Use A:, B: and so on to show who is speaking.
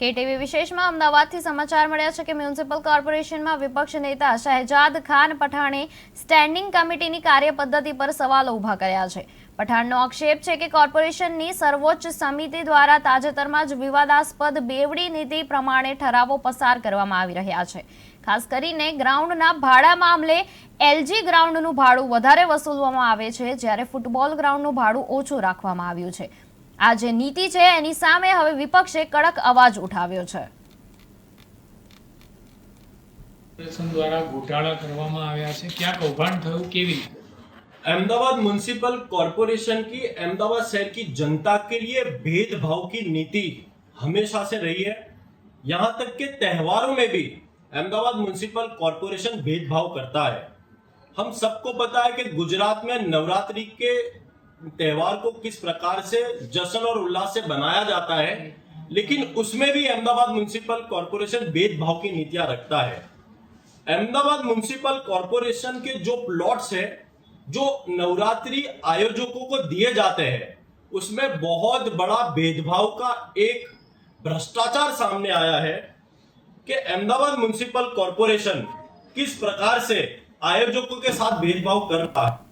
A: KTV વિશેષમાં અમદાવાદથી સમાચાર મળ્યા છે કે મ્યુનિસિપલ કોર્પોરેશનમાં વિપક્ષ નેતા શહેજાદ ખાન પઠાણે સ્ટેન્ડિંગ કમિટીની કાર્યપદ્ધતિ પર સવાલો ઊભા કર્યા છે. પઠાણનો આક્ષેપ છે કે કોર્પોરેશનની સર્વોચ્ચ સમિતિ દ્વારા તાજેતરમાં જ વિવાદાસ્પદ બેવડી નીતિ પ્રમાણે ઠરાવો પસાર કરવામાં આવી રહ્યા છે. ખાસ કરીને ગ્રાઉન્ડના ભાડા મામલે એલજી ગ્રાઉન્ડનું ભાડું વધારે વસૂલવામાં આવે છે, જ્યારે ફૂટબોલ ગ્રાઉન્ડનું ભાડું ઓછું રાખવામાં આવ્યું છે. આ જે નીતિ છે એની સામે હવે વિપક્ષે કડક અવાજ ઉઠાવ્યો છે
B: કોર્પોરેશન દ્વારા ગોટાળા કરવામાં આવ્યા છે ક્યાં કૌભાંડ થયું કેવી રીતે
C: अहमदाबाद म्यूनिसिपल कॉरपोरेशन की अहमदाबाद शहर की जनता के लिए भेदभाव की नीति हमेशा से रही है यहां तक के त्योहारों में भी अहमदाबाद म्यूनिसिपल कॉरपोरेशन भेदभाव करता है हम सबको पता है कि गुजरात में नवरात्रि के त्योहार को किस प्रकार से जश्न और उल्लास से बनाया जाता है, लेकिन उसमें भी अहमदाबाद म्यूनिसिपल कॉरपोरेशन भेदभाव की नीतियाँ रखता है। अहमदाबाद म्यूनिसिपल कॉरपोरेशन के जो प्लॉट्स है, जो नवरात्रि आयोजकों को दिए जाते हैं, उसमें बहुत बड़ा भेदभाव का एक भ्रष्टाचार सामने आया है कि अहमदाबाद म्यूनिसिपल कॉरपोरेशन किस प्रकार से आयोजकों के साथ भेदभाव कर रहा है।